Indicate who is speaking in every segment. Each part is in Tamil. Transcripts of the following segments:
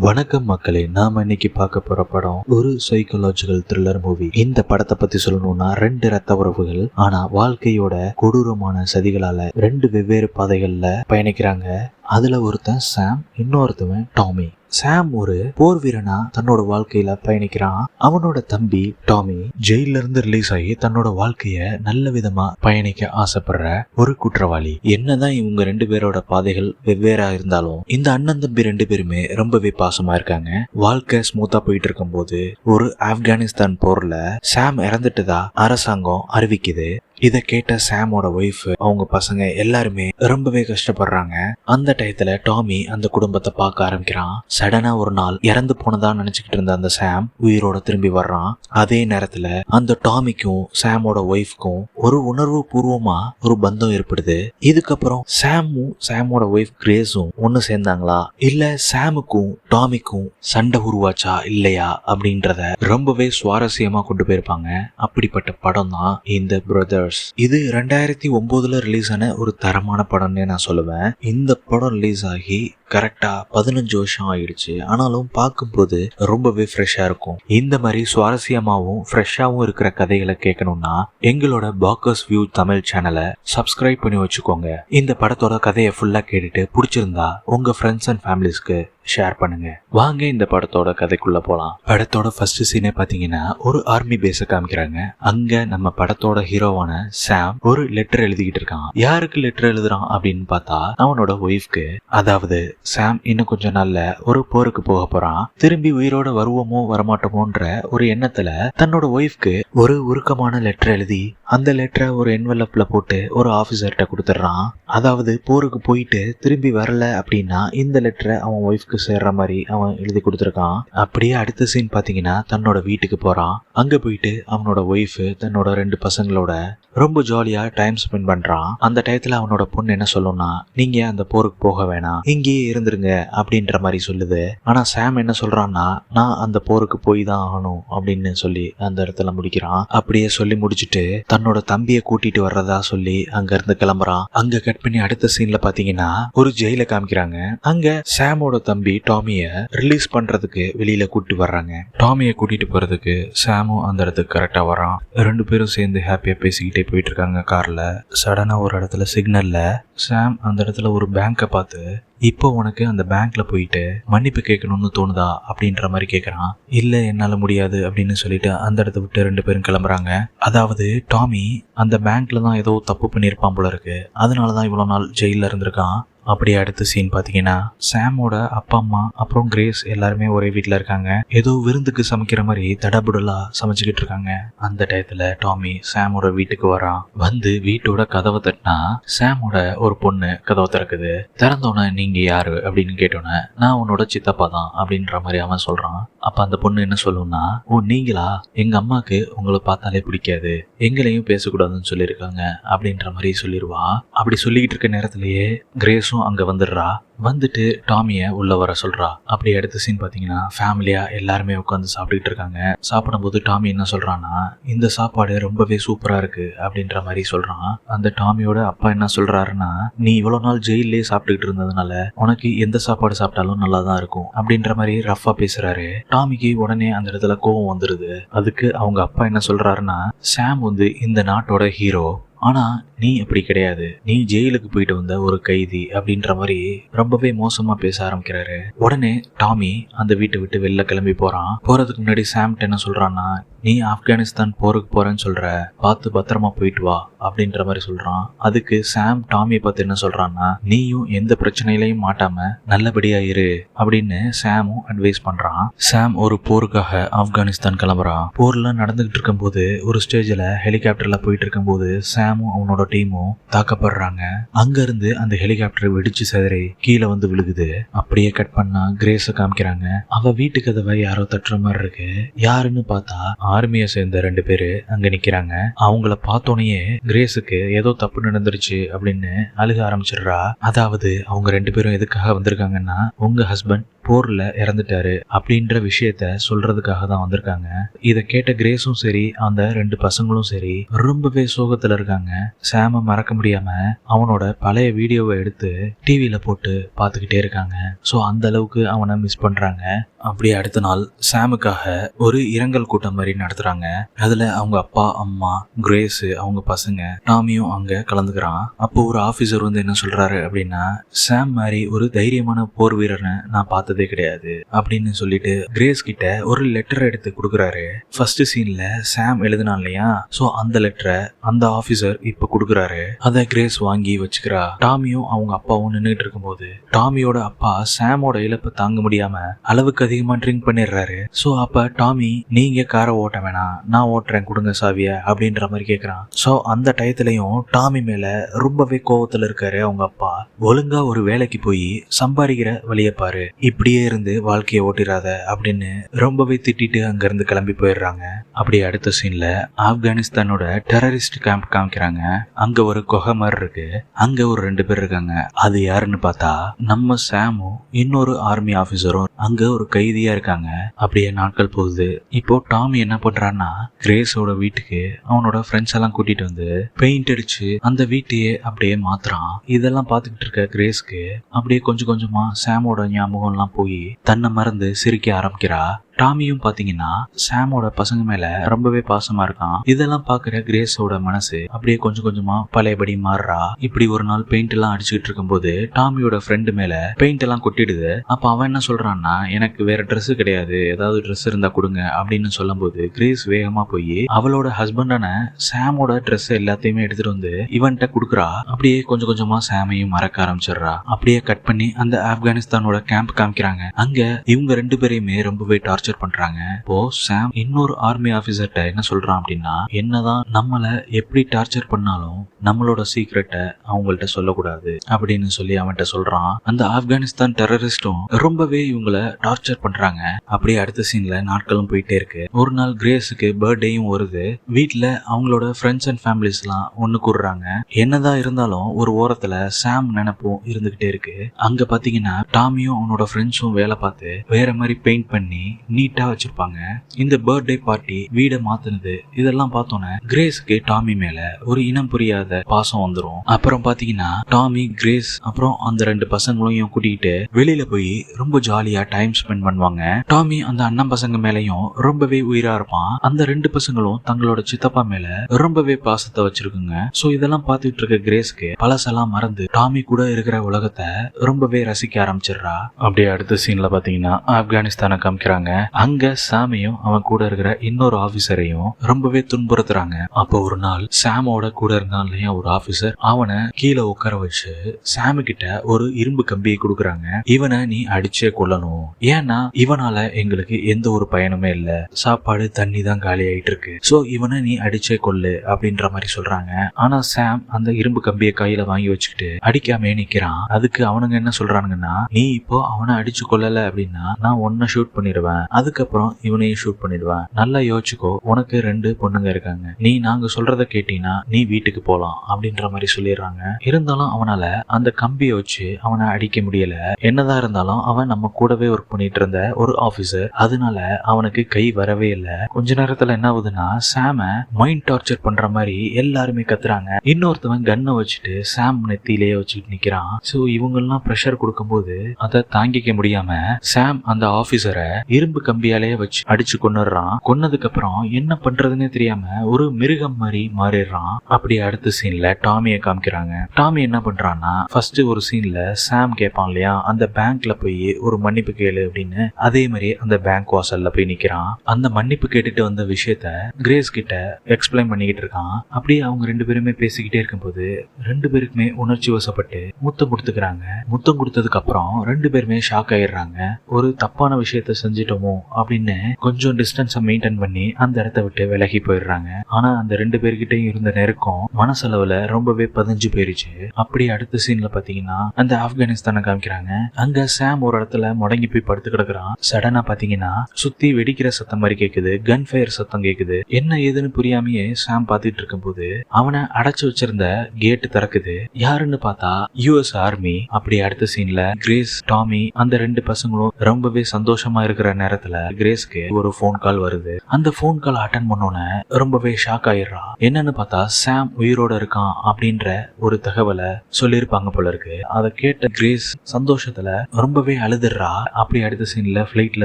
Speaker 1: வணக்கம் மக்களே நாம இன்னைக்கு பார்க்க போற படம் ஒரு சைக்கலாஜிக்கல் த்ரில்லர் மூவி இந்த படத்தை பத்தி சொல்லணும்னா ரெண்டு ரத்த உறவுகள் ஆனா வாழ்க்கையோட கொடூரமான சதிகளால ரெண்டு வெவ்வேறு பாதைகள்ல பயணிக்கிறாங்க. அதுல ஒருத்தன் சாம் இன்னொருத்தவன் டாமி. சாம் ஒரு போர் வீரனா தன்னோட வாழ்க்கையில பயணிக்கிறான். அவனோட தம்பி டாமி ஜெயில இருந்து ரிலீஸ் ஆகி தன்னோட வாழ்க்கைய நல்ல விதமா பயணிக்க ஆசைப்படுற ஒரு குற்றவாளி. என்னதான் இவங்க ரெண்டு பேரோட பாதைகள் வெவ்வேறா இருந்தாலும் இந்த அண்ணன் தம்பி ரெண்டு பேருமே ரொம்பவே பாசமா இருக்காங்க. வாழ்க்கை ஸ்மூத்தா போயிட்டு இருக்கும்போது ஒரு ஆப்கானிஸ்தான் போர்ல சாம் இறந்துட்டதா அரசாங்கம் அறிவிக்குது. இதை கேட்ட சாமோட ஒய்ஃப் அவங்க பசங்க எல்லாருமே ரொம்பவே கஷ்டப்படுறாங்க. அந்த டயத்துல டாமி அந்த குடும்பத்தை பார்க்க ஆரம்பிக்கிறான். சடனா ஒரு நாள் இறந்து போனதா நினைச்சுக்கிட்டு இருந்த அந்த சாம் உயிரோட திரும்பி வர்றான். அதே நேரத்துல அந்த டாமிக்கும் சாமோட ஒய்ஃப்க்கும் ஒரு உணர்வு பூர்வமா ஒரு பந்தம் ஏற்படுது. இதுக்கப்புறம் சாமும் சாமோட ஒய்ஃப் கிரேஸும் ஒன்னு சேர்ந்தாங்களா? இல்ல சாமுக்கும் டாமிக்கும் சண்டை உருவாச்சா? இல்லையா? அப்படின்றத ரொம்பவே சுவாரஸ்யமா கொண்டு போயிருப்பாங்க. அப்படிப்பட்ட படம் தான் இந்த பிரதர் பிரதர்ஸ் இது ரெண்டாயிரத்தி ஒன்பதுல ரிலீஸ் ஆன ஒரு தரமான படம்னே நான் சொல்லுவேன். இந்த படம் ரிலீஸ் ஆகி கரெக்டா பதினஞ்சு வருஷம் ஆயிடுச்சு. ஆனாலும் பார்க்கும்போது ரொம்பவே ஃப்ரெஷ்ஷா இருக்கும். இந்த மாதிரி சுவாரஸ்யமாகவும் ஃப்ரெஷ்ஷாகவும் இருக்கிற கதைகளை கேட்கணும்னா எங்களோட பாக்கர்ஸ் வியூ தமிழ் சேனலை சப்ஸ்கிரைப் பண்ணி வச்சுக்கோங்க. இந்த படத்தோட கதையை ஃபுல்லா கேட்டுட்டு பிடிச்சிருந்தா உங்க ஃப்ரெண்ட்ஸ் அண்ட் ஃபேமிலிஸ்க்கு ஷேர் பண்ணுங்க. வாங்க இந்த படத்தோட கதைக்குள்ள போலாம். படத்தோட ஃபர்ஸ்ட் சீனே பாத்தீங்கன்னா ஒரு ஆர்மி பேஸ காமிக்கிறாங்க. அங்க நம்ம படத்தோட ஹீரோவான சாம் ஒரு லெட்டர் எழுதிக்கிட்டு இருக்கான். யாருக்கு லெட்டர் எழுதுறான் அப்படின்னு பார்த்தா அவனோட ஒய்ஃப்க்கு அதாவது சாம் இன்னும் கொஞ்ச நாள்ல ஒரு போருக்கு போக போறான். திரும்பி உயிரோட வருவோமோ வரமாட்டோமோன்ற ஒரு எண்ணத்துல தன்னோட ஒய்ஃப்க்கு ஒரு உருக்கமான லெட்டர் எழுதி அந்த லெட்டரை ஒரு என்வெலப்ல போட்டு ஒரு ஆபீசர்கிட்ட கொடுத்துட்றான். அதாவது போருக்கு போயிட்டு திரும்பி வரல அப்படின்னா இந்த லெட்டரை அவன் ஒய்ஃப்க்கு சேர்ற மாதிரி அவன் எழுதி கொடுத்துருக்கான். அப்படியே அடுத்த சீன் பாத்தீங்கன்னா தன்னோட வீட்டுக்கு போறான். அங்க போயிட்டு அவனோட ஒய்ஃப் தன்னோட ரெண்டு பசங்களோட ரொம்ப ஜாலியாக டைம் ஸ்பெண்ட் பண்றான். அந்த டயத்தில் அவனோட பொண்ணு என்ன சொல்லும்னா நீங்க அந்த போருக்கு போக வேணாம்? இங்கேயே இருந்துருங்க அப்படின்ற மாதிரி சொல்லுது. ஆனால் சாம் என்ன சொல்றான்னா நான் அந்த போருக்கு போய் தான் ஆகணும் அப்படின்னு சொல்லி அந்த இடத்துல முடிக்கிறான். அப்படியே சொல்லி முடிச்சுட்டு தன்னோட தம்பியை கூட்டிட்டு வர்றதா சொல்லி அங்க இருந்து கிளம்புறான். அங்க கட் பண்ணி அடுத்த சீன்ல பாத்தீங்கன்னா ஒரு ஜெயில காமிக்கிறாங்க. அங்க சாமோட தம்பி தம்பி டாமிய ரிலீஸ் பண்றதுக்கு வெளியில கூட்டி வர்றாங்க. டாமிய கூட்டிட்டு போறதுக்கு சாமும் அந்த இடத்துக்கு கரெக்டா வரான். ரெண்டு பேரும் சேர்ந்து ஹாப்பியா பேசிக்கிட்டே போயிட்டு இருக்காங்க கார்ல. சடனா ஒரு இடத்துல சிக்னல்ல சாம் அந்த இடத்துல ஒரு பேங்கை பார்த்து இப்போ உனக்கு அந்த பேங்க்ல போயிட்டு மன்னிப்பு கேட்கணும்னு தோணுதா? அப்படின்ற மாதிரி கேட்குறான் இல்லை என்னால் முடியாது அப்படின்னு சொல்லிட்டு அந்த இடத்த விட்டு ரெண்டு பேரும் கிளம்புறாங்க. அதாவது டாமி அந்த பேங்க்ல தான் ஏதோ தப்பு பண்ணியிருப்பான் போல இருக்கு. அதனால தான் இவ்வளோ நாள் ஜெயிலில் இருந்திருக்கான். அப்படியே அடுத்த சீன் பார்த்தீங்கன்னா சாமோட அப்பா அம்மா அப்புறம் கிரேஸ் எல்லாருமே ஒரே வீட்டில் இருக்காங்க. ஏதோ விருந்துக்கு சமைக்கிற மாதிரி தடபுடலா சமைச்சுக்கிட்டு இருக்காங்க. அந்த டயத்தில் டாமி சாமோட வீட்டுக்கு வரான். வந்து வீட்டோட கதவை தட்டினா சாமோட ஒரு பொண்ணு கதவை திறக்குது. திறந்தோன்னே நீங்கள் யாரு? அப்படின்னு கேட்டோன்னே நான் உன்னோட சித்தப்பா தான் அப்படின்ற மாதிரி அவன் சொல்கிறான் அப்ப அந்த பொண்ணு என்ன சொல்லும்னா ஓ நீங்களா? எங்க அம்மாக்கு உங்களை பார்த்தாலே பிடிக்காது. எங்களையும் பேசக்கூடாதுன்னு சொல்லியிருக்காங்க. அப்படின்ற மாதிரி சொல்லிடுவா அப்படி சொல்லிக்கிட்டு இருக்க நேரத்திலேயே கிரேஸும் அங்க வந்துடுறா. வந்துட்டு டாமியை உள்ளே வர சொல்கிறா அப்படி அடுத்த சீன் பார்த்தீங்கன்னா ஃபேமிலியாக எல்லாருமே உட்காந்து சாப்பிட்டுக்கிட்டு இருக்காங்க. சாப்பிடும்போது டாமி என்ன சொல்கிறான்னா இந்த சாப்பாடு ரொம்பவே சூப்பராக இருக்குது அப்படின்ற மாதிரி சொல்கிறான் அந்த டாமியோட அப்பா என்ன சொல்கிறாருன்னா நீ இவ்வளோ நாள் ஜெயிலே சாப்பிட்டுக்கிட்டு இருந்ததுனால உனக்கு எந்த சாப்பாடு சாப்பிட்டாலும் நல்லா தான் இருக்கும் அப்படின்ற மாதிரி ரஃபா பேசுகிறாரு டாமிக்கு உடனே அந்த இடத்துல கோவம் வந்துடுது அதுக்கு அவங்க அப்பா என்ன சொல்கிறாருன்னா சாம் வந்து இந்த நாட்டோட ஹீரோ ஆனா நீ அப்படி கிடையாது. நீ ஜெயிலுக்கு போயிட்டு வந்த ஒரு கைதி அப்படின்ற மாதிரி ரொம்பவே மோசமா பேச ஆரம்பிக்கிறாரு. உடனே டாமி அந்த வீட்டை விட்டு வெளில கிளம்பி போறான். போறதுக்கு முன்னாடி சாம்ட் என்ன சொல்றான்னா நீ ஆப்கானிஸ்தான் போருக்கு போறேன்னு சொல்ற. பார்த்து பத்திரமா போயிட்டு வா. அப்படின்ற மாதிரி சொல்கிறான் அதுக்கு சாம் டாமியை பார்த்து என்ன சொல்கிறான்னா நீயும் எந்த பிரச்சனையிலையும் மாட்டாமல் நல்லபடியா இரு அப்படின்னு சாமும் அட்வைஸ் பண்ணுறான் சாம் ஒரு போருக்காக ஆப்கானிஸ்தான் கிளம்புறான். போர்லாம் நடந்துகிட்டு இருக்கும்போது ஒரு ஸ்டேஜில் ஹெலிகாப்டரில் போயிட்டு இருக்கும்போது சாமும் அவனோட டீமும் தாக்கப்படுறாங்க. அங்கேருந்து அந்த ஹெலிகாப்டர் வெடிச்சு செதறி கீழே வந்து விழுகுது. அப்படியே கட் பண்ணா கிரேஸை காமிக்கிறாங்க. அவ வீட்டு கதவை யாரோ தட்டுற மாதிரி இருக்கு. யாருன்னு பார்த்தா ஆர்மியை சேர்ந்த ரெண்டு பேரு அங்க நிக்கிறாங்க. அவங்கள பார்த்தோன்னே கிரேஸுக்கு ஏதோ தப்பு நடந்துருச்சு அப்படின்னு அழுக ஆரம்பிச்சிடுறா. அதாவது அவங்க ரெண்டு பேரும் எதுக்காக வந்திருக்காங்கன்னா உங்க ஹஸ்பண்ட் போர்ல இறந்துட்டாரு அப்படின்ற விஷயத்த சொல்றதுக்காக தான் வந்திருக்காங்க. இதை கேட்ட கிரேஸும் சரி அந்த ரெண்டு பசங்களும் சரி ரொம்பவே சோகத்துல இருக்காங்க. சாம மறக்க முடியாம அவனோட பழைய வீடியோவை எடுத்து டிவியில போட்டு பார்த்துக்கிட்டே இருக்காங்க. ஸோ அந்த அளவுக்கு அவனை மிஸ் பண்றாங்க. அப்படியே அடுத்த நாள் சாமுக்காக ஒரு இரங்கல் கூட்டம் மாதிரி நடத்துறாங்க. அதுல அவங்க அப்பா அம்மா கிரேஸ் அவங்க பசங்க டாமியும் அங்க கலந்துக்கிறான். அப்போ ஒரு ஆபீசர் வந்து என்ன சொல்றாரு அப்படின்னா சாம் மாதிரி ஒரு தைரியமான போர் வீரனை நான் பார்த்ததே கிடையாது அப்படின்னு சொல்லிட்டு கிரேஸ் கிட்ட ஒரு லெட்டர் எடுத்து கொடுக்குறாரு. ஃபர்ஸ்ட் சீன்ல சாம் எழுதினான் இல்லையா? சோ அந்த லெட்டரை அந்த ஆபீசர் இப்ப கொடுக்குறாரு. அதை கிரேஸ் வாங்கி வச்சுக்கிறா. டாமியும் அவங்க அப்பாவும் நின்றுட்டு இருக்கும்போது டாமியோட அப்பா சாமோட இழப்பை தாங்க முடியாம அளவுக்கு அதிகமா ட்ரிங்க் பண்ணிடுறாரு. சோ அப்ப டாமி நீங்க காரை ஓட்ட வேணாம். நான் ஓட்டுறேன் கொடுங்க சாவிய அப்படின்ற மாதிரி கேக்குறான். சோ அந்த டயத்துலையும் டாமி மேல ரொம்பவே கோவத்துல இருக்காரு அவங்க அப்பா. ஒழுங்கா ஒரு வேலைக்கு போய் சம்பாதிக்கிற வழியை பாரு. இப்படியே இருந்து வாழ்க்கையை ஓட்டிடாத அப்படின்னு ரொம்பவே திட்டிட்டு அங்க இருந்து கிளம்பி போயிடுறாங்க. அப்படி அடுத்த சீன்ல ஆப்கானிஸ்தானோட டெரரிஸ்ட் கேம்ப் காமிக்கிறாங்க. அங்க ஒரு குகை மாதிரி இருக்கு. அங்க ஒரு ரெண்டு பேர் இருக்காங்க. அது யாருன்னு பார்த்தா நம்ம சாமும் இன்னொரு ஆர்மி ஆபீசரும் அங்க ஒரு கைதியா இருக்காங்க. அப்படியே நாட்கள் போகுது. இப்போ டாமி என்ன பண்றான்னா கிரேஸோட வீட்டுக்கு அவனோட ஃப்ரெண்ட்ஸ் எல்லாம் கூட்டிட்டு வந்து பெயிண்ட் அடிச்சு அந்த வீட்டையே அப்படியே மாத்துறான். இதெல்லாம் பார்த்துக்கிட்டு இருக்க கிரேஸ்க்கு அப்படியே கொஞ்சம் கொஞ்சமா சாமோட ஞாபகம் எல்லாம் போய் தன்னை மறந்து சிரிக்க ஆரம்பிக்கிறா. டாமியும் பாத்தீங்கன்னா சாமோட பசங்க மேல ரொம்பவே பாசமா இருக்கான். இதெல்லாம் பாக்குற கிரேஸோட மனசு அப்படியே கொஞ்சம் கொஞ்சமா பழையபடி மாறுறா. இப்படி ஒரு நாள் பெயிண்ட் எல்லாம் அடிச்சுக்கிட்டு இருக்கும்போது டாமியோட ஃப்ரெண்டு மேல பெயிண்ட் எல்லாம் கொட்டிடுது. அப்ப அவன் என்ன சொல்றான்னா எனக்கு வேற ட்ரெஸ் கிடையாது. ஏதாவது ட்ரெஸ் இருந்தா கொடுங்க. அப்படின்னு சொல்லும்போது கிரேஸ் வேகமா போய் அவளோட ஹஸ்பண்டான சாமோட ட்ரெஸ் எல்லாத்தையுமே எடுத்துட்டு வந்து இவன்கிட்ட கொடுக்குறா. அப்படியே கொஞ்சம் கொஞ்சமா சாமையும் மறக்க ஆரம்பிச்சிடுறா. அப்படியே கட் பண்ணி அந்த ஆப்கானிஸ்தானோட கேம்ப் காமிக்கிறாங்க. அங்க இவங்க ரெண்டு பேரையுமே ரொம்பவே டார்ச்சர் பண்றாங்க. இப்போ சாம் இன்னொரு ஆர்மி ஆபீசர்கிட்ட என்ன சொல்றான் அப்படின்னா என்னதான் நம்மள எப்படி டார்ச்சர் பண்ணாலும் நம்மளோட சீக்ரெட்டை அவங்கள்ட்ட சொல்லக்கூடாது அப்படின்னு சொல்லி அவன்கிட்ட சொல்றான். அந்த ஆப்கானிஸ்தான் டெரரிஸ்டும் ரொம்பவே இவங்கள டார்ச்சர் பண்றாங்க. அப்படியே அடுத்த சீன்ல நாட்களும் போயிட்டே இருக்கு. ஒரு நாள் கிரேஸுக்கு பர்த்டேயும் வருது. வீட்டுல அவங்களோட ஃப்ரெண்ட்ஸ் அண்ட் ஃபேமிலிஸ் எல்லாம் ஒண்ணு கூடுறாங்க. என்னதான் இருந்தாலும் ஒரு ஓரத்துல சாம் நினைப்பும் இருந்துகிட்டே இருக்கு. அங்க பாத்தீங்கன்னா டாமியும் அவனோட ஃப்ரெண்ட்ஸும் வேலை பார்த்து வேற மாதிரி பெயிண்ட் பண்ணி நீட்டாக வச்சிருப்பாங்க. இந்த பர்த்டே பார்ட்டி வீடை மாத்துனது இதெல்லாம் பார்த்தோன்னே கிரேஸ்க்கு டாமி மேல ஒரு இனம் புரியாத பாசம் வந்துடும் அப்புறம் பாத்தீங்கன்னா டாமி கிரேஸ் அப்புறம் அந்த ரெண்டு பசங்களையும் கூட்டிகிட்டு வெளியில போய் ரொம்ப ஜாலியா டைம் ஸ்பெண்ட் பண்ணுவாங்க. டாமி அந்த அண்ணன் பசங்க மேலேயும் ரொம்பவே உயிரா இருப்பான். அந்த ரெண்டு பசங்களும் தங்களோட சித்தப்பா மேல ரொம்பவே பாசத்தை வச்சிருக்குங்க. சோ இதெல்லாம் பார்த்துட்டு இருக்க கிரேஸ்க்கு பழசெல்லாம் மறந்து டாமி கூட இருக்கிற உலகத்தை ரொம்பவே ரசிக்க ஆரம்பிச்சிடுறா. அப்படியே அடுத்த சீன்ல பாத்தீங்கன்னா ஆப்கானிஸ்தானை காமிக்கிறாங்க. அங்க சாமியும் அவன் கூட இருக்கிற இன்னொரு ஆபீசரையும் ரொம்பவே துன்புறுத்துறாங்க. அப்போ ஒரு நாள் சாமோட கூட இருந்தான் இல்லையா ஒரு ஆபீசர் அவனை கீழே உட்கார வச்சு சாமி கிட்ட ஒரு இரும்பு கம்பியை கொடுக்குறாங்க. இவனை நீ அடிச்சே கொல்லணும். ஏன்னா இவனால எங்களுக்கு எந்த ஒரு பயனுமே இல்ல. சாப்பாடு தண்ணி தான் காலி ஆயிட்டு இருக்கு சோ இவனை நீ அடிச்சே கொள்ளு அப்படின்ற மாதிரி சொல்றாங்க. ஆனா சாம் அந்த இரும்பு கம்பியை கையில வாங்கி வச்சுக்கிட்டு அடிக்காமே நிக்கிறான். அதுக்கு அவனுங்க என்ன சொல்றானுங்கன்னா நீ இப்போ அவனை அடிச்சு கொள்ளல அப்படின்னா நான் ஒன்ன ஷூட் பண்ணிடுவேன். அதுக்கப்புறம் இவனையும் ஷூட் பண்ணிடுவேன் நல்லா யோசிச்சுக்கோ உனக்கு ரெண்டு பொண்ணுங்க இருக்காங்க. நீ நாங்க சொல்றத கேட்டீங்கன்னா நீ வீட்டுக்கு போலாம் அப்படின்ற மாதிரி சொல்லிடுறாங்க. இருந்தாலும் அவனால அந்த கம்பியை வச்சு அவனை அடிக்க முடியல. என்னதான் இருந்தாலும் அவன் நம்ம கூடவே ஒர்க் பண்ணிட்டு இருந்த ஒரு ஆபீசர் அதனால அவனுக்கு கை வரவே இல்லை. கொஞ்ச நேரத்துல என்ன ஆகுதுன்னா சாம மைண்ட் டார்ச்சர் பண்ற மாதிரி எல்லாருமே கத்துறாங்க. இன்னொருத்தவன் கன்னை வச்சுட்டு சாம் நெத்திலேயே வச்சுட்டு நிக்கிறான். சோ இவங்கெல்லாம் ப்ரெஷர் கொடுக்கும்போது அதை தாங்கிக்க முடியாம சாம் அந்த ஆபீசரை இரும்பு கம்பியாலேயே வச்சு அடிச்சு கொன்னுடுறான். கொன்னதுக்கு அப்புறம் என்ன பண்றதுன்னு தெரியாம ஒரு மிருகம் மாதிரி மாறிடுறான். அப்படி அடுத்த சீன்ல டாமியை காமிக்கிறாங்க. டாமி என்ன பண்றான்னா ஃபர்ஸ்ட் ஒரு சீன்ல சாம் கேட்பான் இல்லையா? அந்த பேங்க்ல போய் ஒரு மன்னிப்பு கேளு அப்படின்னு அதே மாதிரி அந்த பேங்க் வாசல்ல போய் நிக்கிறான். அந்த மன்னிப்பு கேட்டுட்டு வந்த விஷயத்த கிரேஸ் கிட்ட எக்ஸ்பிளைன் பண்ணிக்கிட்டு இருக்கான். அப்படியே அவங்க ரெண்டு பேருமே பேசிக்கிட்டே இருக்கும்போது ரெண்டு பேருக்குமே உணர்ச்சி வசப்பட்டு முத்தம் கொடுத்துக்கிறாங்க. முத்தம் கொடுத்ததுக்கு அப்புறம் ரெண்டு பேருமே ஷாக் ஆயிடுறாங்க. ஒரு தப்பான விஷயத்த செஞ்சிட்டோமோ அப்படின்னு கொஞ்சம் டிஸ்டன்ஸை மெயின்டைன் பண்ணி அந்த இடத்த விட்டு விலகி போயிடுறாங்க. ஆனா அந்த ரெண்டு பேர்கிட்டயும் இருந்த நெருக்கம் மனசளவுல ரொம்பவே பதிஞ்சு போயிருச்சு. அப்படி அடுத்த சீன்ல பாத்தீங்கன்னா அந்த ஆப்கானிஸ்தானை காமிக்கிறாங்க. அங்க சாம் ஒரு இடத்துல முடங்கி போய் படுத்து கிடக்குறான். சடனா பாத்தீங்கன்னா சுத்தி வெடிக்கிற சத்தம் மாதிரி கேக்குது கன் ஃபயர் சத்தம் கேக்குது. என்ன ஏதுன்னு புரியாமையே சாம் பாத்துட்டு இருக்கும் போது அவனை அடைச்சு வச்சிருந்த கேட் திறக்குது. யாருன்னு பார்த்தா யூஎஸ் ஆர்மி அப்படி அடுத்த சீன்ல கிரேஸ் டாமி அந்த ரெண்டு பசங்களும் ரொம்பவே சந்தோஷமா இருக்கிற நேரத்தில் கிரேஸ்க்கு ஒரு ஃபோன் கால் வருது. அந்த ஃபோன் கால் அட்டன் பண்ணோன்னே ரொம்பவே ஷாக் ஆயிடுறா. என்னன்னு பார்த்தா சாம் உயிரோட இருக்கான் அப்படின்ற ஒரு தகவலை சொல்லியிருப்பாங்க போல இருக்கு. அதை கேட்ட கிரேஸ் சந்தோஷத்துல ரொம்பவே அழுதுடுறா அப்படி அடுத்த சீன்ல ஃபிளைட்ல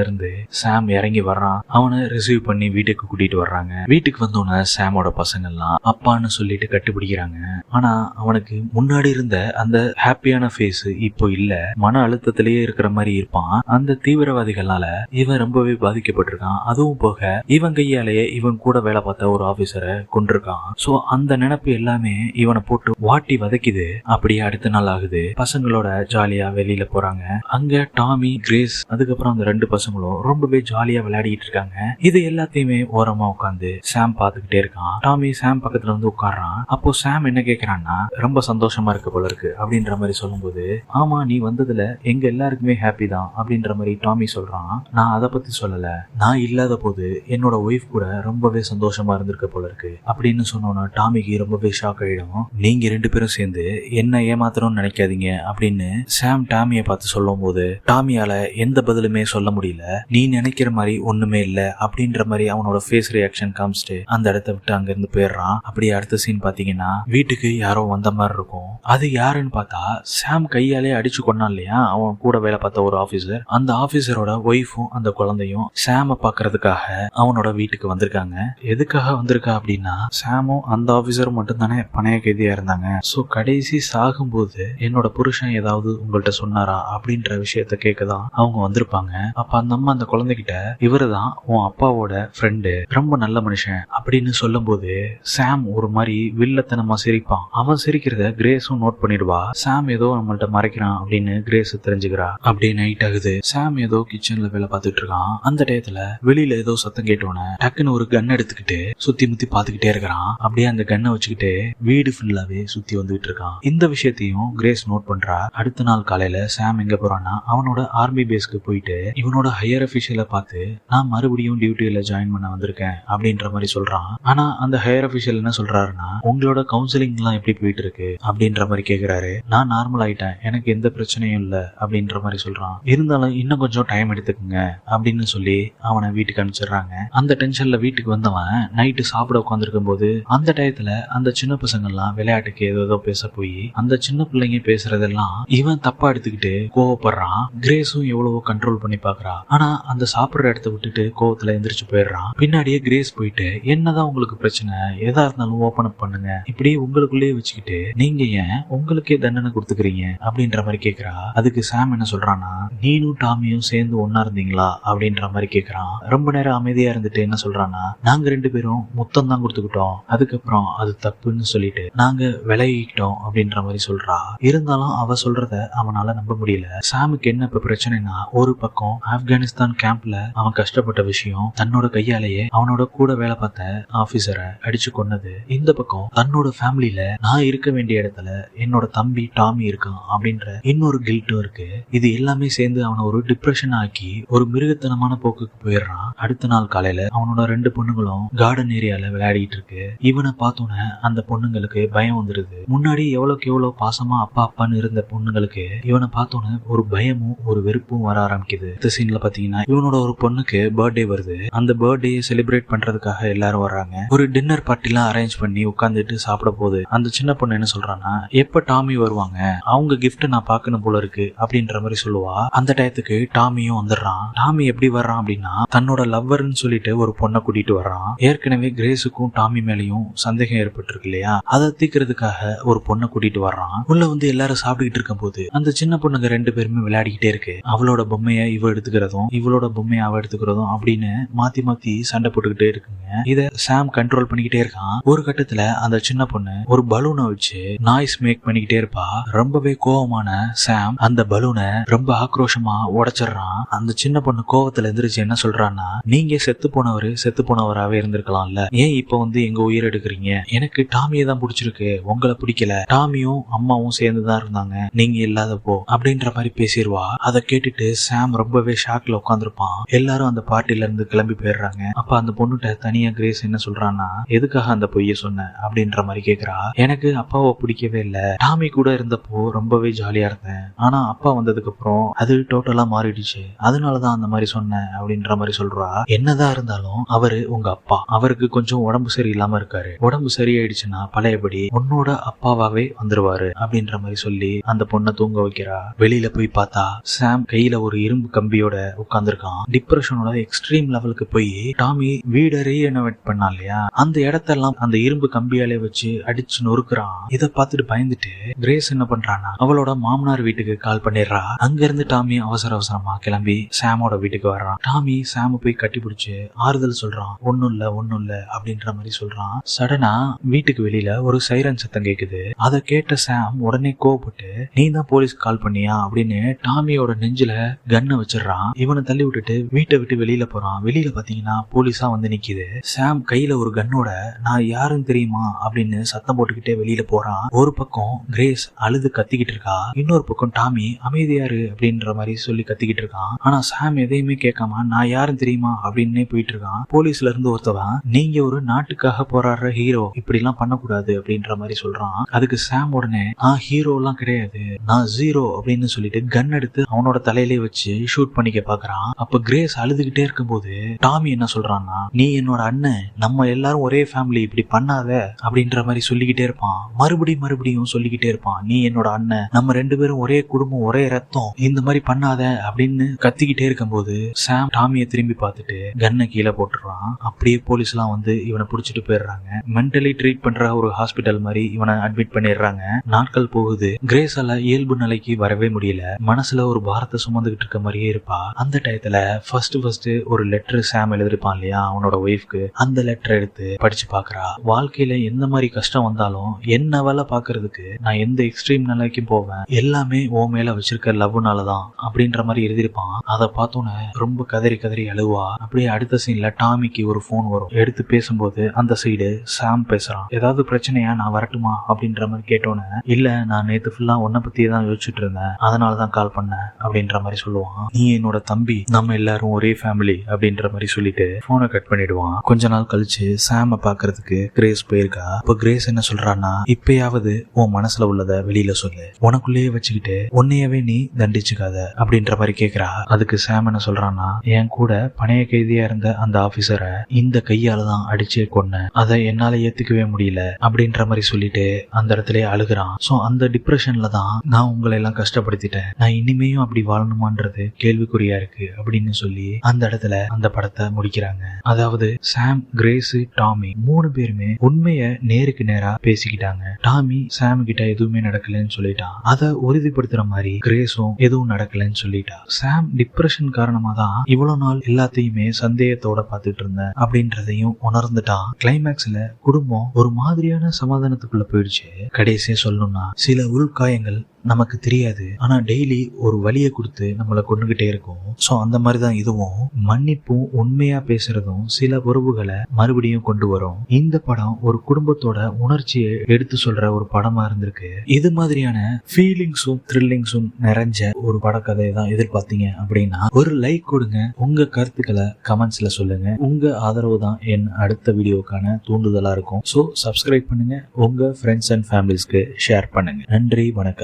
Speaker 1: இருந்து சாம் இறங்கி வர்றான். அவனை ரிசீவ் பண்ணி வீட்டுக்கு கூட்டிட்டு வர்றாங்க. வீட்டுக்கு வந்தோன்னே சாமோட பசங்க எல்லாம் அப்பான்னு சொல்லிட்டு கட்டுப்பிடிக்கிறாங்க. ஆனா அவனுக்கு முன்னாடி இருந்த அந்த ஹாப்பியான ஃபேஸ் இப்போ இல்ல. மன அழுத்தத்திலேயே இருக்கிற மாதிரி இருப்பான். அந்த தீவிரவாதிகளால இவர் ரொம்பவே பாதிக்கப்பட்டிருக்கான். அதுவும் போக இவன் கையாலேயே இவன் கூட வேலை பார்த்த ஒரு ஆபீசரை கொண்டிருக்கான் சோ அந்த நினைப்பு எல்லாமே இவனை போட்டு வாட்டி வதைக்குது. அப்படியே அடுத்த நாள் ஆகுது. பசங்களோட ஜாலியா வெளியில போறாங்க. அங்க டாமி கிரேஸ் அதுக்கப்புறம் அந்த ரெண்டு பசங்களும் ரொம்பவே ஜாலியா விளையாடிட்டு இருக்காங்க. இது எல்லாத்தையுமே ஓரமா உட்காந்து சாம் பாத்துக்கிட்டே இருக்கான். டாமி சாம் பக்கத்துல வந்து உட்கார்றான். அப்போ சாம் என்ன கேக்குறான்னா ரொம்ப சந்தோஷமா இருக்க போல இருக்கு அப்படின்ற மாதிரி சொல்லும்போது ஆமா நீ வந்ததுல எங்க எல்லாருக்குமே ஹாப்பி தான் அப்படின்ற மாதிரி டாமி சொல்றான். நான் அதை பத்தி சொல்லல. நான் இல்லாத போது என்னோட ஒய்ஃப் கூட ரொம்பவே சந்தோஷமா இருந்திருக்க போல இருக்கு. அப்படின்னு சொன்னோன்னா டாமிக்கு ரொம்பவே ஷாக் ஆயிடும். நீங்க ரெண்டு பேரும் சேர்ந்து என்ன ஏமாத்தணும்னு நினைக்காதீங்க அப்படின்னு சாம் டாமியை பார்த்து சொல்லும் போது டாமியால எந்த பதிலுமே சொல்ல முடியல. நீ நினைக்கிற மாதிரி ஒண்ணுமே இல்ல. அப்படின்ற மாதிரி அவனோட ஃபேஸ் ரியாக்ஷன் காமிச்சிட்டு அந்த இடத்த விட்டு அங்க இருந்து போயிடுறான். அப்படியே அடுத்த சீன் பாத்தீங்கன்னா வீட்டுக்கு யாரோ வந்த மாதிரி இருக்கும். அது யாருன்னு பார்த்தா சாம் கையாலே அடிச்சு கொண்டான் இல்லையா? அவன் கூட வேலை பார்த்த ஒரு ஆபீசர் அந்த ஆபீசரோட ஒய்ஃபும் அந்த குழந்தையும் சாம பாக்குறதுக்காக அவனோட வீட்டுக்கு வந்திருக்காங்க. எதுக்காக வந்திருக்கா அப்படின்னா சாமும் அந்த ஆபீசரும் மட்டும் தானே பணைய கைதியா இருந்தாங்க. சோ கடைசி சாகும்போது என்னோட புருஷன் ஏதாவது உங்கள்ட்ட சொன்னாரா அப்படின்ற விஷயத்த கேட்கதான் அவங்க வந்திருப்பாங்க. அப்ப அந்த அம்மா அந்த குழந்தைகிட்ட இவரு தான் உன் அப்பாவோட ஃப்ரெண்டு ரொம்ப நல்ல மனுஷன் அப்படின்னு சொல்லும் போது சாம் ஒரு மாதிரி வில்லத்தனமா சிரிப்பான். அவன் சிரிக்கிறத கிரேஸும் நோட் பண்ணிடுவா. சாம் ஏதோ நம்மள்ட்ட மறைக்கிறான் அப்படின்னு கிரேஸ் தெரிஞ்சுக்கிறா. அப்படியே நைட் ஆகுது. சாம் ஏதோ கிச்சன்ல வேலை பார்த்துட்டு இருக்கான். அந்த டயத்துல வெளியில ஏதோ சத்தம் கேட்டோன்னே டக்குன்னு ஒரு கன் எடுத்துக்கிட்டு சுத்தி முத்தி பாத்துக்கிட்டே இருக்கிறான். அப்படியே அந்த கன்னை வச்சுக்கிட்டு வீடு ஃபுல்லாவே சுத்தி வந்துகிட்டு இருக்கான். இந்த விஷயத்தையும் கிரேஸ் நோட் பண்றா. அடுத்த நாள் காலையில சாம் எங்க போறான்னா அவனோட ஆர்மி பேஸ்க்கு போயிட்டு இவனோட ஹையர் அபிஷியலை பார்த்து நான் மறுபடியும் டியூட்டியில ஜாயின் பண்ண வந்திருக்கேன் அப்படின்ற மாதிரி சொல்றான். ஆனா அந்த ஹையர் அபிஷியல் என்ன சொல்றாருன்னா உங்களோட கவுன்சிலிங் எல்லாம் எப்படி போயிட்டு இருக்கு? அப்படின்ற மாதிரி கேக்குறாரு. நான் நார்மல் ஆயிட்டேன். எனக்கு எந்த பிரச்சனையும் இல்ல அப்படின்ற மாதிரி சொல்றான். இருந்தாலும் இன்னும் கொஞ்சம் டைம் எடுத்துக்கோங்க அப்படின்னு சொல்லி அவனை வீட்டுக்கு அனுப்பிச்சிடுறாங்க. அந்த டென்ஷன்ல வீட்டுக்கு வந்தவன் நைட்டு சாப்பிட உட்காந்துருக்கும் போது அந்த டயத்துல அந்த சின்ன பசங்கள்லாம் விளையாட்டுக்கு ஏதோ ஏதோ பேச போய் அந்த சின்ன பிள்ளைங்க பேசுறதெல்லாம் இவன் தப்பா எடுத்துக்கிட்டு கோவப்படுறான். கிரேஸும் எவ்வளவோ கண்ட்ரோல் பண்ணி பாக்குறா ஆனா அந்த சாப்பிடுற இடத்த விட்டுட்டு கோவத்துல எந்திரிச்சு போயிடுறான். பின்னாடியே கிரேஸ் போயிட்டு என்னதான் உங்களுக்கு பிரச்சனை? எதா இருந்தாலும் ஓபன் அப் பண்ணுங்க. இப்படி உங்களுக்குள்ளேயே வச்சுக்கிட்டு நீங்க ஏன் உங்களுக்கே தண்டனை கொடுத்துக்கிறீங்க? அப்படின்ற மாதிரி கேக்குறா. அதுக்கு சாம் என்ன சொல்றான்னா நீனும் டாமியும் சேர்ந்து ஒன்னா இருந்தீங்களா? அப்படின்ற மாதிரி கேக்குறான். ரொம்ப நேரம் அமைதியா இருந்துட்டு என்ன சொல்றான்னா நாங்க ரெண்டு பேரும் முத்தம் தான் கொடுத்துக்கிட்டோம். அதுக்கப்புறம் அது தப்புன்னு சொல்லிட்டு நாங்க விலகிக்கிட்டோம் அப்படின்ற மாதிரி சொல்றா. இருந்தாலும் அவ சொல்றத அவனால நம்ப முடியல. சாமுக்கு என்ன இப்ப பிரச்சனைனா ஒரு பக்கம் ஆப்கானிஸ்தான் கேம்ப்ல அவன் கஷ்டப்பட்ட விஷயம் தன்னோட கையாலேயே அவனோட கூட வேலை பார்த்த ஆபீசரை அடிச்சு கொன்னது. இந்த பக்கம் தன்னோட ஃபேமிலியில நான் இருக்க வேண்டிய இடத்துல என்னோட தம்பி டாமி இருக்கான் அப்படின்ற இன்னொரு கில்ட்டும் இருக்கு. இது எல்லாமே சேர்ந்து அவனை ஒரு டிப்ரெஷன் ஆக்கி ஒரு மிருகத்தனமான போக்குக்கு போயிடுறான். அடுத்த நாள் காலையில அவனோட ரெண்டு பொண்ணுங்களும் கார்டன் ஏரியால விளையாடிட்டு இருக்கு. இவனை பார்த்தோன்னே அந்த பொண்ணுங்களுக்கு பயம் வந்துருது முன்னாடி எவ்வளவுக்கு எவ்வளவு பாசமா அப்பா அப்பான்னு இருந்த பொண்ணுங்களுக்கு இவனை பார்த்தோன்னே ஒரு பயமும் ஒரு வெறுப்பும் வர ஆரம்பிக்குது. இந்த சீன்ல பாத்தீங்கன்னா இவனோட ஒரு பொண்ணுக்கு பர்த்டே வருது. அந்த பர்த்டே செலிப்ரேட் பண்றதுக்காக எல்லாரும் வர்றாங்க. ஒரு டின்னர் பார்ட்டிலாம் அரேஞ்ச் பண்ணி உட்காந்துட்டு சாப்பிட போகுது. அந்த சின்ன பொண்ணு என்ன சொல்றான்னா எப்ப டாமி வருவாங்க? அவங்க கிஃப்ட் நான் பாக்கணும் போல இருக்கு. அப்படின்ற மாதிரி சொல்லுவா. அந்த டயத்துக்கு டாமியும் வந்துடுறான். டாமி எப்படி வர்றான் அப்படின்னா தன்னோட லவ்வர்னு சொல்லிட்டு ஒரு பொண்ணை கூட்டிட்டு வர்றான். ஏற்கனவே கிரேஸுக்கும் டாமி மேலயும் சந்தேகம் ஏற்பட்டிருக்கு இல்லையா? அதை தீக்கிறதுக்காக ஒரு பொண்ணை கூட்டிட்டு வர்றான். உள்ள வந்து எல்லாரும் சாப்பிட்டுக்கிட்டு இருக்கும் போது அந்த சின்ன பொண்ணுங்க ரெண்டு பேருமே விளையாடிக்கிட்டே இருக்கு. அவளோட பொம்மைய இவ எடுத்துக்கிறதும் இவளோட பொம்மைய அவ எடுத்துக்கிறதும் அப்படின்னு மாத்தி மாத்தி சண்டை போட்டுக்கிட்டே இருக்குங்க. இத சாம் கண்ட்ரோல் பண்ணிக்கிட்டே இருக்கான். ஒரு கட்டத்துல அந்த சின்ன பொண்ணு ஒரு பலூனை வச்சு நாய்ஸ் மேக் பண்ணிக்கிட்டே இருப்பா. ரொம்பவே கோவமான சாம் அந்த பலூனை ரொம்ப ஆக்ரோஷமா உடைச்சிடுறான். அந்த சின்ன பொண்ணு கோவத்துல எந்திரிச்சு என்ன சொல்றான்னா நீங்க செத்து போனவரு செத்து போனவராவே இருந்திருக்கலாம்ல. ஏன் இப்ப வந்து எங்க உயிர் எடுக்கிறீங்க? எனக்கு டாமியை தான் பிடிச்சிருக்கு. உங்களை பிடிக்கல. டாமியும் அம்மாவும் சேர்ந்துதான் இருந்தாங்க. நீங்க இல்லாதப்போ. அப்படின்ற மாதிரி பேசிடுவா அதை கேட்டுட்டு சாம் ரொம்பவே ஷாக்ல உட்காந்துருப்பான் எல்லாரும் அந்த பார்ட்டில இருந்து கிளம்பி போயிடுறாங்க. அப்ப அந்த பொண்ணுகிட்ட தனியா கிரேஸ் என்ன சொல்றான்னா எதுக்காக அந்த பொய்ய சொன்ன? அப்படின்ற மாதிரி கேக்குறா. எனக்கு அப்பாவை பிடிக்கவே இல்ல. டாமி கூட இருந்தப்போ ரொம்பவே ஜாலியா இருந்தேன். ஆனா அப்பா வந்ததுக்கு அப்புறம் அது டோட்டலா மாறிடுச்சு. அதனாலதான் அந்த மாதிரி சொன்னேன் அப்படின்ற மாதிரி சொல்றா. என்னதான் இருந்தாலும் அவரு உங்க அப்பா. அவருக்கு கொஞ்சம் உடம்பு சரியில்லாம இருக்காரு. உடம்பு சரியாயிடுச்சுன்னா பழையபடி உன்னோட அப்பாவாவே வந்துருவாரு அப்படின்ற மாதிரி சொல்லி அந்த பொண்ணை தூங்க வைக்கிறா. வெளியில போய் பார்த்தா சாம் கையில ஒரு இரும்பு கம்பியோட உட்காந்துருக்கான் டிப்ரெஷனோட எக்ஸ்ட்ரீம் லெவலுக்கு போய் டாமி வீட ரீஎனவேட் பண்ணா இல்லையா? அந்த இடத்தெல்லாம் அந்த இரும்பு கம்பியாலே வச்சு அடிச்சு நொறுக்குறான். இதை பார்த்துட்டு பயந்துட்டு கிரேஸ் என்ன பண்றானா அவளோட மாமனார் வீட்டுக்கு கால் பண்ணிடுறா. அங்க இருந்து டாமி அவசர அவசரமா கிளம்பி சாமோட வீட்டுக்கு வர்றான். டாமி சாம போய் கட்டி பிடிச்சு ஆறுதல் சொல்றான். ஒண்ணும் இல்ல ஒண்ணும் இல்ல அப்படின்ற மாதிரி சொல்றான். சடனா வீட்டுக்கு வெளியில ஒரு சைரன் சத்தம் கேக்குது. அதை கேட்ட சாம் உடனே கோவப்பட்டு நீ தான் போலீஸ் கால் பண்ணியா? அப்படின்னு டாமியோட நெஞ்சில கன்னை வச்சிடுறான். இவனை தள்ளி விட்டுட்டு வீட்டை விட்டு வெளியில போறான். வெளியில பாத்தீங்கன்னா போலீஸா வந்து நிக்குது. சாம் கையில ஒரு கன்னோட நான் யாருன்னு தெரியுமா? அப்படின்னு சத்தம் போட்டுக்கிட்டே வெளியில போறான். ஒரு பக்கம் கிரேஸ் அழுது கத்திக்கிட்டு இருக்கா. இன்னொரு பக்கம் டாமி அமைதியாரு அப்படின்ற மாதிரி சொல்லி கத்திக்கிட்டு இருக்கான். ஆனா சாம் எதையும் கேட்காம நான் யாரும் தெரியுமா அப்படின்னே போயிட்டு இருக்கான் போலீஸ்ல இருந்து ஒருத்தவன் நீங்க ஒரு நாட்டுக்காக போராடுற ஹீரோ இப்படி எல்லாம் பண்ணக்கூடாது அப்படின்ற மாதிரி சொல்றான். அதுக்கு சாம் உடனே நான் ஹீரோ எல்லாம் கிடையாது. நான் ஜீரோ அப்படின்னு சொல்லிட்டு கன் எடுத்து அவனோட தலையிலே வச்சு ஷூட் பண்ணிக்க பாக்குறான். அப்ப கிரேஸ் அழுதுகிட்டே இருக்கும்போது டாமி என்ன சொல்றான்னா நீ என்னோட அண்ணன். நம்ம எல்லாரும் ஒரே ஃபேமிலி இப்படி பண்ணாத அப்படின்ற மாதிரி சொல்லிக்கிட்டே இருப்பான். மறுபடியும் மறுபடியும் சொல்லிக்கிட்டே இருப்பான் நீ என்னோட அண்ணன். நம்ம ரெண்டு பேரும் ஒரே குடும்பம் ஒரே ரத்தம். இந்த மாதிரி பண்ணாத அப்படின்னு கத்திக்கிட்டே இருக்கும்போது சாம் டாமியை திரும்பி பார்த்துட்டு கன்னை கீழே போட்டுடுறான். அப்படியே போலீஸ் எல்லாம் வந்து இவனை புடிச்சிட்டு போயிடுறாங்க. மென்டலி ட்ரீட் பண்ற ஒரு ஹாஸ்பிட்டல் மாதிரி இவனை அட்மிட் பண்ணிடுறாங்க. நாட்கள் போகுது. கிரேஸால இயல்பு நிலைக்கு வரவே முடியல. மனசுல ஒரு பாரத்தை சுமந்துகிட்டு இருக்க மாதிரியே இருப்பா. அந்த டயத்துல ஃபர்ஸ்ட் ஃபர்ஸ்ட் ஒரு லெட்டர் சாம் எழுதிருப்பான் இல்லையா அவனோட ஒய்ஃப்க்கு அந்த லெட்டர் எடுத்து படிச்சு பாக்குறா வாழ்க்கையில எந்த மாதிரி கஷ்டம் வந்தாலும் என்ன வேலை பாக்குறதுக்கு நான் எந்த எக்ஸ்ட்ரீம் நிலைக்கும் போவேன். எல்லாமே ஓ மேல வச்சிருக்க லவ்னால தான் அப்படின்ற மாதிரி எழுதியிருப்பான். அதை பார்த்தோன்னே ரொம்ப கதறி கதறி அழுவா. அப்படியே அடுத்த சீன்ல டாமிக்கு ஒரு ஃபோன் வரும். எடுத்து பேசும்போது அந்த சைடு சாம் பேசுறான். ஏதாவது பிரச்சனையா? நான் வரட்டுமா? அப்படின்ற மாதிரி கேட்டோன்னே இல்ல நான் நேத்து ஃபுல்லா உன்னை பத்தியே தான் யோசிச்சுட்டு இருந்தேன். அதனாலதான் கால் பண்ணேன். அப்படின்ற மாதிரி சொல்லுவான். நீ என்னோட தம்பி. நம்ம எல்லாரும் ஒரே ஃபேமிலி அப்படின்ற மாதிரி சொல்லிட்டு போனை கட் பண்ணிடுவான். கொஞ்ச நாள் கழிச்சு சாம பாக்குறதுக்கு கிரேஸ் போயிருக்கா. இப்ப கிரேஸ் என்ன சொல்றான்னா இப்பயாவது உன் மனசுல உள்ளத வெளியில சொல்லு. உனக்குள்ளேயே வச்சுக்கிட்டு உன்னையவே நீ தண்டிச்சுக்காத. அப்படின்ற மாதிரி கேக்குறா. அதுக்கு சாம் என்ன சொல்றான்னா என் கூட பணைய கைதியா இருந்த அந்த ஆபீசரை இந்த கையால தான் அடிச்சு கொன்னேன் அதை என்னால ஏத்துக்கவே முடியல அப்படின்ற மாதிரி சொல்லிட்டு அந்த இடத்துல அழுகுறான். சோ அந்த டிப்ரெஷன்ல தான் நான் உங்களை எல்லாம் கஷ்டப்படுத்திட்டேன். நான் இனிமேயும் அப்படி வாழணுமான்றது கேள்விக்குறியா இருக்கு அப்படின்னு சொல்லி அந்த இடத்துல அந்த படத்தை முடிக்கிறாங்க. அதாவது சாம் கிரேஸ் டாமி மூணு பேருமே உண்மைய நேருக்கு நேரா பேசிக்கிட்டாங்க. டாமி சாம் கிட்ட எதுவுமே நடக்கலன்னு சொல்லிட்டான். அதை உறுதிப்படுத்துற மாதிரி கிரேஸும் எதுவும் நடக்கலன்னு சொல்லிட்டா. சாம் டிப்ரெஷன் காரணம் தான் இவ்வளவு நாள் எல்லாத்தையுமே சந்தேகத்தோட பார்த்துட்டு இருந்தேன் அப்படின்றதையும் உணர்ந்துட்டான் கிளைமேக்ஸ்ல குடும்பம் ஒரு மாதிரியான சமாதானத்துக்குள்ள போயிடுச்சு. கடைசியா சொல்லணும்னா சில உள்காயங்கள் நமக்கு தெரியாது. ஆனா டெய்லி ஒரு வழியை கொடுத்து நம்மளை கொண்டுகிட்டே இருக்கும். சோ அந்த மாதிரி தான் இதுவும். மன்னிப்பும் உண்மையா பேசுறதும் சில உறவுகளை மறுபடியும் கொண்டு வரும். இந்த படம் ஒரு குடும்பத்தோட உணர்ச்சியை எடுத்து சொல்ற ஒரு படமா இருந்திருக்கு. இது மாதிரியான ஃபீலிங்ஸும் த்ரில்லிங்ஸும் நிறைஞ்ச ஒரு படக்கதை தான் எதிர்பார்த்தீங்க அப்படின்னா ஒரு லைக் கொடுங்க. உங்க கருத்துக்களை கமெண்ட்ஸ்ல சொல்லுங்க. உங்க ஆதரவு தான் என் அடுத்த வீடியோக்கான தூண்டுதலா இருக்கும். ஸோ சப்ஸ்கிரைப் பண்ணுங்க. உங்க ஃப்ரெண்ட்ஸ் அண்ட் ஃபேமிலிஸ்க்கு ஷேர் பண்ணுங்க. நன்றி வணக்கம்.